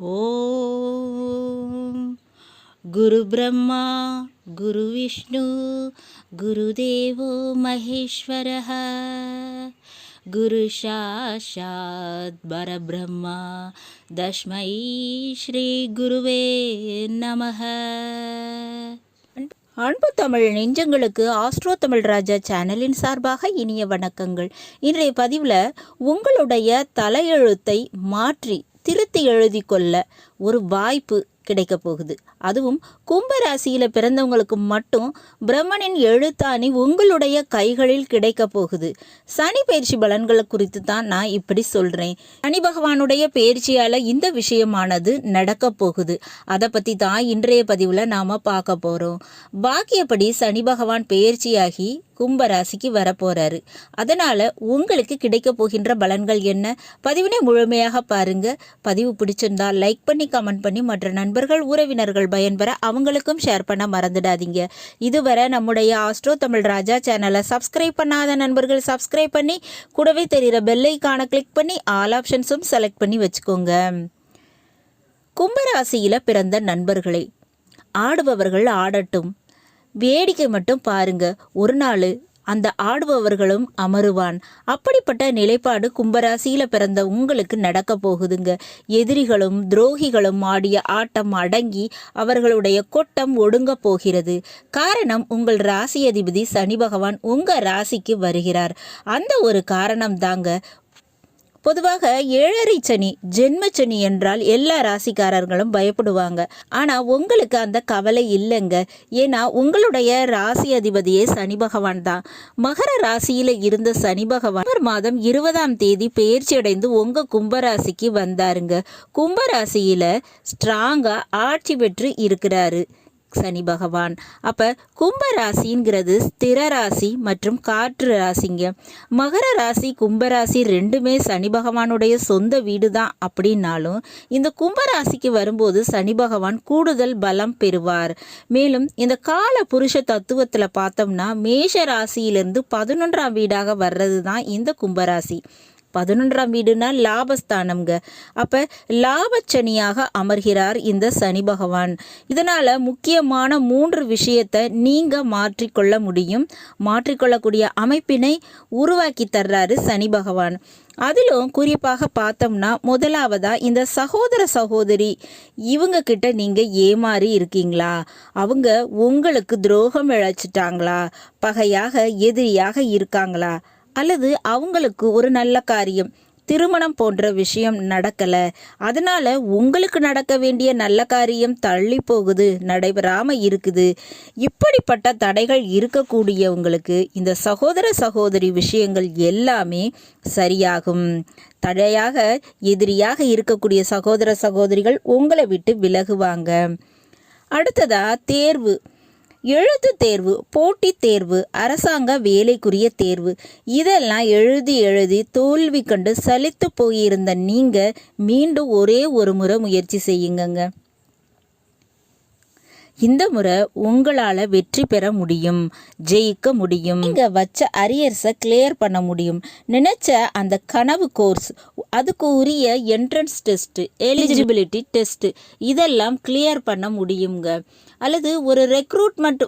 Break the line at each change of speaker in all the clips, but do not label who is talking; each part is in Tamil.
ஓம். குரு பிரம்மா குரு விஷ்ணு குருதேவோ மகேஸ்வர குரு சாஷாத் பரபிரம்மா தஸ்மை ஸ்ரீ குருவே நமக அன்பு தமிழ் நெஞ்சங்களுக்கு ஆஸ்ட்ரோ தமிழ் ராஜா சேனலின் சார்பாக இனிய வணக்கங்கள். இன்றைய பதிவில் உங்களுடைய தலையெழுத்தை மாற்றி திருத்தி எழுதி கொள்ள ஒரு வாய்ப்பு கிடைக்க போகுது. அதுவும் கும்பராசியில் பிறந்தவங்களுக்கு மட்டும் பிரம்மனின் எழுத்தாணி உங்களுடைய கைகளில் கிடைக்க போகுது. சனி பயிற்சி பலன்களை குறித்து தான் நான் இப்படி சொல்கிறேன் சனி பகவானுடைய பயிற்சியால் இந்த விஷயமானது நடக்க போகுது. அதை பற்றி தான் இன்றைய பதிவில் நாம் பார்க்க போகிறோம் பாக்கியப்படி சனி பகவான் பயிற்சியாகி கும்பராசிக்கு வரப்போறாரு. அதனால உங்களுக்கு கிடைக்க போகின்ற பலன்கள் என்ன? பதிவினை முழுமையாக பாருங்க. பதிவு பிடிச்சிருந்தால் லைக் பண்ணி கமெண்ட் பண்ணி மற்ற நண்பர்கள் உறவினர்கள் பயன்பெற அவங்களுக்கும் ஷேர் பண்ண மறந்துடாதீங்க. இதுவரை நம்முடைய ஆஸ்ட்ரோ தமிழ் ராஜா சேனலை சப்ஸ்கிரைப் பண்ணாத நண்பர்கள் சப்ஸ்கிரைப் பண்ணி கூடவே தெரிகிற பெல்லைக்கான கிளிக் பண்ணி ஆல் ஆப்ஷன்ஸும் செலக்ட் பண்ணி வச்சுக்கோங்க. கும்பராசியில் பிறந்த நண்பர்களே ஆடுபவர்கள் ஆடட்டும். வேடிக்கை மட்டும் பாருங்க. ஒரு நாள் அந்த ஆடுபவர்களும் அமருவான். அப்படிப்பட்ட நிலைப்பாடு கும்பராசியில பிறந்த உங்களுக்கு நடக்க போகுதுங்க. எதிரிகளும் துரோகிகளும் ஆடிய ஆட்டம் அடங்கி அவர்களுடைய கொட்டம் ஒடுங்க போகிறது. காரணம் உங்கள் ராசி அதிபதி சனி பகவான் உங்க ராசிக்கு வருகிறார். அந்த ஒரு காரணம் தாங்க பொதுவாக ஏழரை சனி ஜென்ம சனி என்றால் எல்லா ராசிக்காரர்களும் பயப்படுவாங்க. ஆனா உங்களுக்கு அந்த கவலை இல்லைங்க. ஏன்னா உங்களுடைய ராசி அதிபதியே சனி பகவான் தான். மகர ராசியில இருந்த சனி பகவான் மாதம் இருபதாம் தேதி பயிற்சி அடைந்து உங்க கும்பராசிக்கு வந்தாருங்க. கும்பராசியில ஸ்ட்ராங்கா ஆட்சி பெற்று இருக்கிறாரு. சனி பகவான். அப்போ கும்ப ராசிங்கிறது ஸ்திர ராசி மற்றும் காற்று ராசிங்க. மகர ராசி கும்பராசி ரெண்டுமே சனி பகவானுடைய சொந்த வீடு தான் அப்படின்னாலும் இந்த கும்பராசிக்கு வரும்போது சனி பகவான் கூடுதல் பலம் பெறுவார். மேலும் இந்த கால புருஷ தத்துவத்தில் பார்த்தோம்னா மேஷ ராசியிலிருந்து பதினொன்றாம் வீடாக வர்றது தான் இந்த கும்பராசி பதினொன்றாம் வீடுனா லாபஸ்தானம்ங்க. அப்போ லாபச்சனியாக அமர்கிறார் இந்த சனி பகவான். இதனால் முக்கியமான மூன்று விஷயத்தை நீங்கள் மாற்றிக்கொள்ள முடியும். மாற்றிக்கொள்ளக்கூடிய அமைப்பினை உருவாக்கி தர்றாரு சனி பகவான். அதிலும் குறிப்பாக பார்த்தோம்னா முதலாவதா இந்த சகோதர சகோதரி இவங்க கிட்ட நீங்க ஏமாறி இருக்கீங்களா? அவங்க உங்களுக்கு துரோகம் இழைச்சிட்டாங்களா? பகையாக எதிரியாக இருக்காங்களா? அல்லது அவங்களுக்கு ஒரு நல்ல காரியம் திருமணம் போன்ற விஷயம் நடக்கலை. அதனால் உங்களுக்கு நடக்க வேண்டிய நல்ல காரியம் தள்ளி போகுது நடைபெறாம இருக்குது. இப்படிப்பட்ட தடைகள் இருக்கக்கூடியவங்களுக்கு இந்த சகோதர சகோதரி விஷயங்கள் எல்லாமே சரியாகும். தடையாக எதிரியாக இருக்கக்கூடிய சகோதர சகோதரிகள் உங்களை விட்டு விலகுவாங்க. அடுத்ததாக தேர்வு. எழுத்து தேர்வு போட்டித் தேர்வு அரசாங்க வேலைக்குரிய தேர்வு. இதெல்லாம் எழுதி எழுதி தோல்வி கண்டு சலித்து போயிருந்த நீங்கள் மீண்டும் ஒரே ஒரு முறை முயற்சி செய்யுங்கங்க. இந்த முறை உங்களால் வெற்றி பெற முடியும் ஜெயிக்க முடியும். நீங்கள் வச்ச அரியர்ஸை கிளியர் பண்ண முடியும். நினச்ச அந்த கனவு கோர்ஸ் அதுக்கு உரிய என்ட்ரன்ஸ் டெஸ்ட்டு எலிஜிபிலிட்டி டெஸ்ட்டு இதெல்லாம் கிளியர் பண்ண முடியுங்க. அல்லது ஒரு ரெக்ரூட்மெண்ட்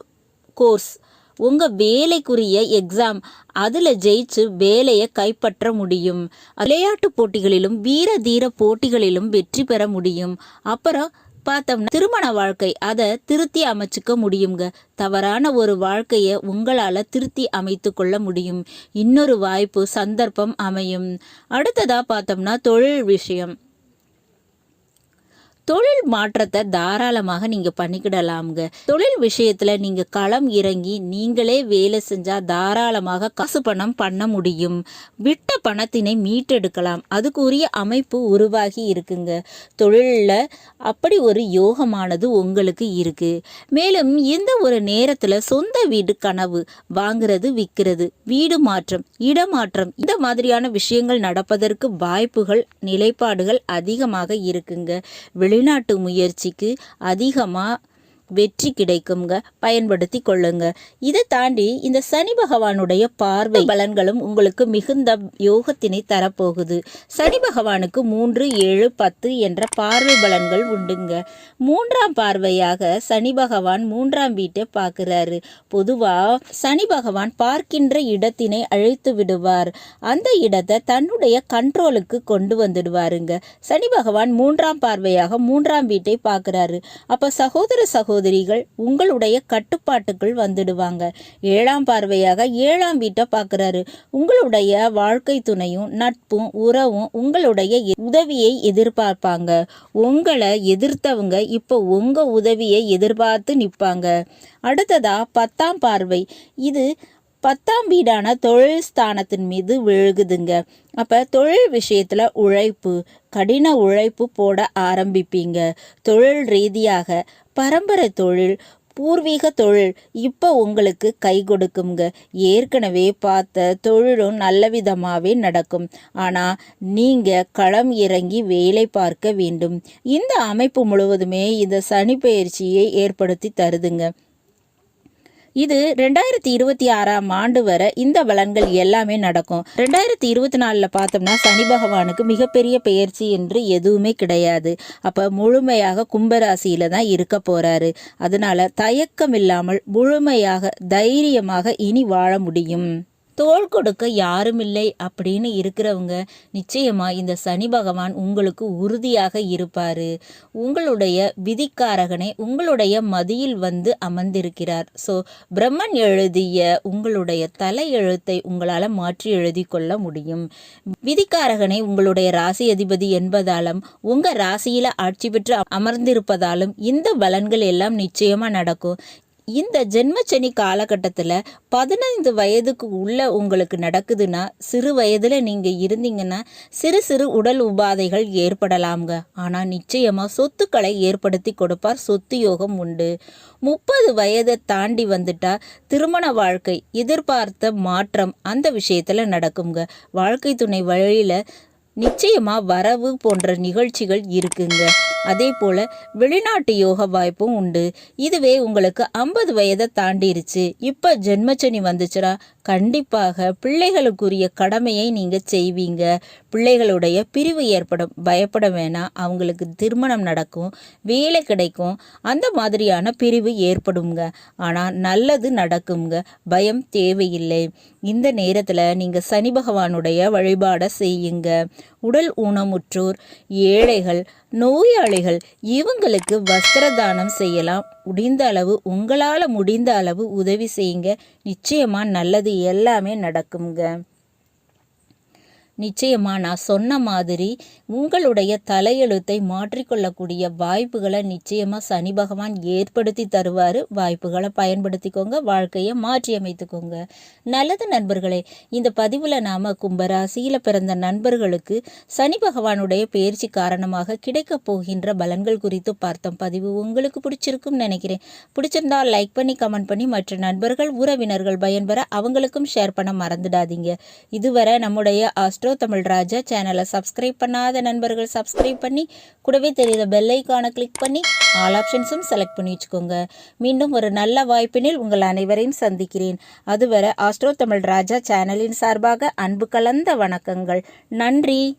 கோர்ஸ் உங்கள் வேலைக்குரிய எக்ஸாம் அதில் ஜெயிச்சு வேலையை கைப்பற்ற முடியும். விளையாட்டு போட்டிகளிலும் வீர தீர போட்டிகளிலும் வெற்றி பெற முடியும். அப்புறம் பார்த்தோம்னா திருமண வாழ்க்கை அதை திருத்தி அமைச்சுக்க முடியுங்க தவறான ஒரு வாழ்க்கையை உங்களால் திருத்தி அமைத்து கொள்ள முடியும். இன்னொரு வாய்ப்பு சந்தர்ப்பம் அமையும். அடுத்ததாக பார்த்தோம்னா தொழில் விஷயம். தொழில் மாற்றத்தை தாராளமாக நீங்கள் பண்ணிக்கிடலாம்ங்க. தொழில் விஷயத்தில் நீங்கள் களம் இறங்கி நீங்களே வேலை செஞ்சால் தாராளமாக காசு பணம் பண்ண முடியும். விட்ட பணத்தினை மீட்டெடுக்கலாம். அதுக்குரிய அமைப்பு உருவாகி இருக்குங்க. தொழிலில் அப்படி ஒரு யோகமானது உங்களுக்கு இருக்கு. மேலும் இந்த ஒரு நேரத்தில் சொந்த வீடு கனவு வாங்குறது விற்கிறது வீடு மாற்றம் இடமாற்றம் இந்த மாதிரியான விஷயங்கள் நடப்பதற்கு வாய்ப்புகள் நிலைப்பாடுகள் அதிகமாக இருக்குங்க. வெளி வெளிநாட்டு முயற்சிக்கு அதிகமாக வெற்றி கிடைக்குங்க பயன்படுத்தி கொள்ளுங்க. இதை தாண்டி இந்த சனி பகவானுடைய பார்வை பலன்களும் உங்களுக்கு மிகுந்த யோகத்தினை தரப்போகுது. சனி பகவானுக்கு மூன்று ஏழு பத்து என்ற பார்வை பலன்கள் உண்டுங்க. மூன்றாம் பார்வையாக சனி பகவான் மூன்றாம் வீட்டை பார்க்கிறாரு. பொதுவா சனி பகவான் பார்க்கின்ற இடத்தினை அழைத்து விடுவார். அந்த இடத்தை தன்னுடைய கண்ட்ரோலுக்கு கொண்டு வந்துடுவாருங்க. சனி பகவான் மூன்றாம் பார்வையாக மூன்றாம் வீட்டை பார்க்கிறாரு. அப்ப சகோதர சகோதரிகள் உங்களுடைய கட்டுப்பாட்டுக்குள் வந்துடுவாங்க. ஏழாம் பார்வையாக ஏழாம் வீட்டை பார்க்குறாரு. உங்களுடைய வாழ்க்கை துணையும் நட்பும் உறவும் உங்களுடைய உதவியை எதிர்பார்ப்பாங்க. உங்களை எதிர்த்தவங்க இப்போ உங்கள் உதவியை எதிர்பார்த்து நிற்பாங்க. அடுத்ததா பத்தாம் பார்வை. இது பத்தாம் வீடான தொழில் ஸ்தானத்தின் மீது விழுகுதுங்க. அப்போ தொழில் விஷயத்தில் உழைப்பு கடின உழைப்பு போட ஆரம்பிப்பீங்க. தொழில் ரீதியாக பரம்பரை தொழில் பூர்வீக தொழில் இப்போ உங்களுக்கு கை கொடுக்குங்க. ஏற்கனவே பார்த்த தொழிலும் நல்ல விதமாகவே நடக்கும். ஆனால் நீங்கள் களம் இறங்கி வேலை பார்க்க வேண்டும். இந்த அமைப்பு முழுவதுமே இந்த சனி பயிற்சியை ஏற்படுத்தி தருதுங்க. இது ரெண்டாயிரத்தி இருபத்தி ஆறாம் ஆண்டு வரை இந்த பலன்கள் எல்லாமே நடக்கும். ரெண்டாயிரத்தி இருபத்தி நாலில் பார்த்தோம்னா சனி பகவானுக்கு மிகப்பெரிய பெயர்ச்சி என்று எதுவுமே கிடையாது. அப்போ முழுமையாக கும்பராசியில் தான் இருக்க போகிறாரு அதனால தயக்கம் இல்லாமல் முழுமையாக தைரியமாக இனி வாழ முடியும். தோள் கொடுக்க யாருமில்லை அப்படின்னு இருக்கிறவங்க நிச்சயமாக இந்த சனி பகவான் உங்களுக்கு உறுதியாக இருப்பார். உங்களுடைய விதிக்காரகனே உங்களுடைய மதியில் வந்து அமர்ந்திருக்கிறார். ஸோ பிரம்மன் எழுதிய உங்களுடைய தலை எழுத்தை உங்களால் மாற்றி எழுதி கொள்ள முடியும். விதிக்காரகனை உங்களுடைய ராசி அதிபதி என்பதாலும் உங்கள் ராசியில் ஆட்சி பெற்று அமர்ந்திருப்பதாலும் இந்த பலன்கள் எல்லாம் நிச்சயமாக நடக்கும். இந்த ஜென்மச்சனி காலகட்டத்தில் பதினைந்து வயதுக்கு உள்ள உங்களுக்கு நடக்குதுன்னா சிறு வயதில் நீங்கள் இருந்தீங்கன்னா சிறு சிறு உடல் உபாதைகள் ஏற்படலாம்ங்க. ஆனால் நிச்சயமாக சொத்துக்களை ஏற்படுத்தி கொடுப்பார். சொத்து யோகம் உண்டு. முப்பது வயதை தாண்டி வந்துட்டா திருமண வாழ்க்கை எதிர்பார்த்த மாற்றம் அந்த விஷயத்தில் நடக்குங்க வாழ்க்கை துணை வழியில் நிச்சயமா வரவு போன்ற நிகழ்ச்சிகள் இருக்குங்க. அதே போல வெளிநாட்டு யோக வாய்ப்பும் உண்டு. இதுவே உங்களுக்கு ஐம்பது வயதை தாண்டிருச்சு. இப்போ ஜென்மச்சனி வந்துச்சுன்னா கண்டிப்பாக பிள்ளைகளுக்குரிய கடமையை நீங்கள் செய்வீங்க. பிள்ளைகளுடைய பிரிவு ஏற்படும் பயப்பட வேணாம். அவங்களுக்கு திருமணம் நடக்கும் வேலை கிடைக்கும். அந்த மாதிரியான பிரிவு ஏற்படுங்க ஆனால் நல்லது நடக்குங்க பயம் தேவையில்லை. இந்த நேரத்தில் நீங்கள் சனி பகவானுடைய வழிபாடை செய்யுங்க. உடல் ஊனமுற்றோர் ஏழைகள் நோயாளிகள் இவங்களுக்கு வஸ்திர தானம் செய்யலாம். முடிந்த அளவு உங்களால் முடிந்த அளவு உதவி செய்யுங்க. நிச்சயமாக நல்லது எல்லாமே நடக்குங்க நிச்சயமா நான் சொன்ன மாதிரி உங்களுடைய தலையெழுத்தை மாற்றிக்கொள்ளக்கூடிய வாய்ப்புகளை நிச்சயமா சனி பகவான் ஏற்படுத்தி தருவார். வாய்ப்புகளை பயன்படுத்திக்கோங்க வாழ்க்கையை மாற்றி அமைத்துக்கோங்க நல்லது நண்பர்களே இந்த பதிவில் நாம் கும்பராசியில் பிறந்த நண்பர்களுக்கு சனி பகவானுடைய பயிற்சி காரணமாக கிடைக்கப் போகின்ற பலன்கள் குறித்து பார்த்தோம். பதிவு உங்களுக்கு பிடிச்சிருக்கும் நினைக்கிறேன். பிடிச்சிருந்தால் லைக் பண்ணி கமெண்ட் பண்ணி மற்ற நண்பர்கள் உறவினர்கள் பயன்பெற அவங்களுக்கும் ஷேர் பண்ண மறந்துடாதீங்க. இதுவரை நம்முடைய ஆஸ்ட்ரோ தமிழ் ராஜா சேனலை சப்ஸ்கிரைப் பண்ணாத நண்பர்கள் சப்ஸ்கிரைப் பண்ணி கூடவே தெரியாத பெல் ஐக்கானை கிளிக் பண்ணி ஆல் ஆப்ஷன்ஸும் செலக்ட் பண்ணி வச்சுக்கோங்க. மீண்டும் ஒரு நல்ல வாய்ப்பினில் உங்கள் அனைவரையும் சந்திக்கிறேன். அதுவரை ஆஸ்ட்ரோ தமிழ் ராஜா சேனலின் சார்பாக அன்பு கலந்த வணக்கங்கள். நன்றி.